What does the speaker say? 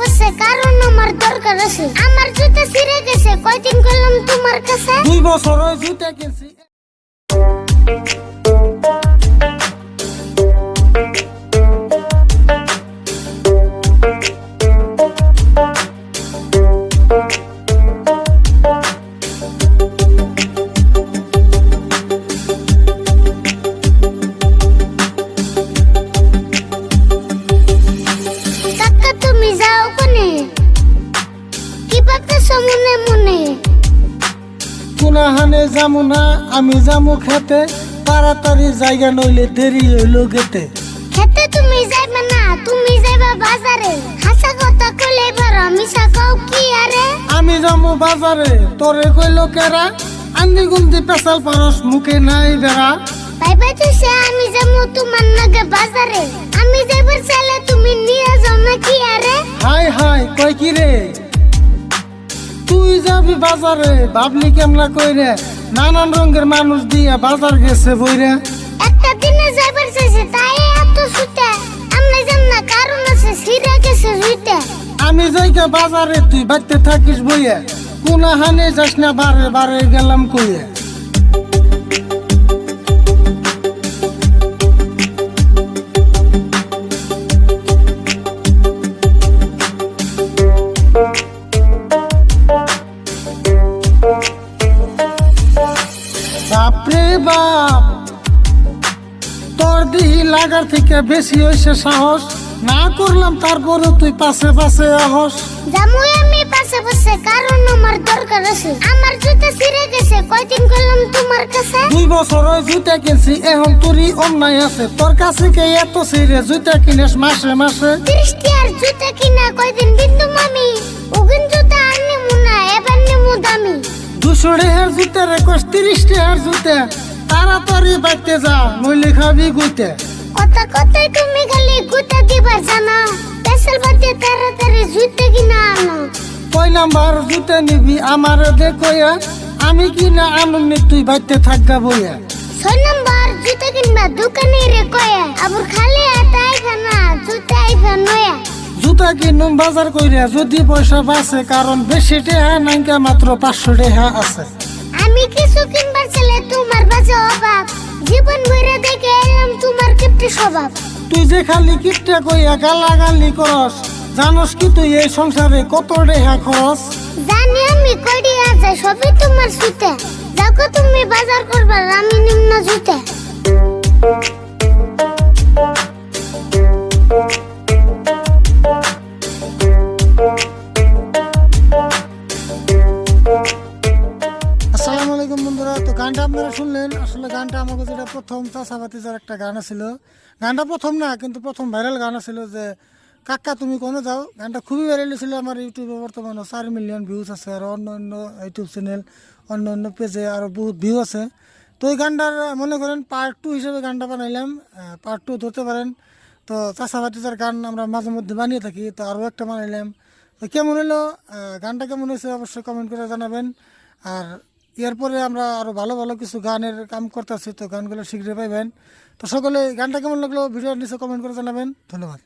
বসে কারণ আমার দরকার আছে। আমার জুতা ছিঁড়ে গেছে, কয়দিন করলাম তোমার কাছে? দুই বছর জুতা কিনছি। কোনে কি ভাবতেছ মনে মনে? কোনাহানে যামু না আমি যামু খেতে। তাড়াতাড়ি জায়গা নইলে দেরি হইল গেতে। খেতে তুমি যাইবে না তুমি যাইবা বাজারে। হাসা কথা কইলে পারো মিশা কও কি আরে? আমি যামু বাজারে তোরে কইলো কেরা? আন্দি গুন্দি পেশাল পারস মুখে নাই বেড়া। ভাই ভাই তুই সে আমি যাব তোমার নাগে বাজারে। আমি যাইবার চাইলে তুমি নিয়ে যাও না কি আরে? হাই হাই কই কি রে? তুই যাবি বাজারে ভাবলি কেমলা কই রে নানান রঙের মানুষ দিয়া বাজার গেছে বইরে। একটা দিনে যাইবার চাইছে তাই এত ছুটে আমি যাম না কারণ আছে সিরা গেছে জুইতে। আমি যাইকে বাজারে তুই বাড়তে থাকিস বইয়া বইয়ে। কোনাহানে যাস না বারে বারে গেলাম কইয়ে। বাপরে বাপ। তোর দিহি লাগার থেকে বেশি হয়েছে সাহস। না করলাম তারপরে তুই পাশে পাশে আহস। জামু আমি পাশে বসে কারণ আমার দরকার আছে। আমার জুতা ছিঁড়ে গেছে কয়দিন করলাম তোমার কাছে? দুই বছর ওই জুতা কিনছি এখন তোরই অন্যায় আছে। তোর কাছে কে এত সিরে জুতা কিনিস মাসে মাসে? বৃষ্টি আর জুতা কিনা কয়দিন বিন্দু মামি? দুশো রেহার জুতা রে কস তিরিশ টেহার জুতা। তাড়াতাড়ি বাইতে যা নইলে খাবি গুতে। কথা কথাই তুমি খালি গুতা দিবার জানা। পেশাল বাদে তাড়াতাড়ি জুতা কিনা আনো। কয় নাম্বার জুতা নিবি আমার দেখয়া আমি কিনা আনন্দ তুই বাইতে থাকবা বইয়া। ছয় নম্বর জুতা কিনবা দোকানে রে কয়া আবার জুতা কিনুম বাজার কইরা যদি পয়সা বাঁচে কারণ বেশি টেহা নাইকা মাত্র পাঁচশো টেহা আছে। আমি কিছু কিনবার ছেলে তোমার বাজে অভাব। জীবন ভরে দেখে এলাম তোমার কিপ্টি স্বভাব। তুই যে খালি কিপটা কইয়া গালা গালি করস জানস কি তুই এই সংসারে কত টেহা খরচ? জানি আমি কয়ডি আছে সবই তোমার সুতে। দেখো তুমি বাজার করবার আমি নিম্ন জুতে গানটা আমাকে যেটা প্রথম চাষাবাতিজার একটা গান ছিল গানটা প্রথম না, কিন্তু প্রথম ভাইরাল গান ছিল যে, কাকা, তুমি কোনো যাও। গানটা খুবই ভাইরাল ছিল আমার ইউটিউবে বর্তমানে। চার মিলিয়ন ভিউজ আছে, আর অন্য অন্য ইউটিউব চ্যানেল অন্য অন্য পেজে আরও বহুত ভিউ আছে। তো ওই গানটার, মনে করেন পার্ট টু হিসেবে গানটা বানাইলাম। পার্ট টু ধরতে পারেন। তো চাষাবাতিজার গান আমরা মাঝে মধ্যে বানিয়ে থাকি, তো আরও একটা বানাইলাম। তো কেমন হলো? গানটা কেমন হয়েছে অবশ্যই কমেন্ট করে জানাবেন। আর এরপরে আমরা আরও ভালো ভালো কিছু গানের কাম করতেছি তো গানগুলো শীঘ্রই পাইবেন। তো সকলে, গানটা কেমন লাগল? ভিডিওর নিচে কমেন্ট করে জানাবেন। ধন্যবাদ।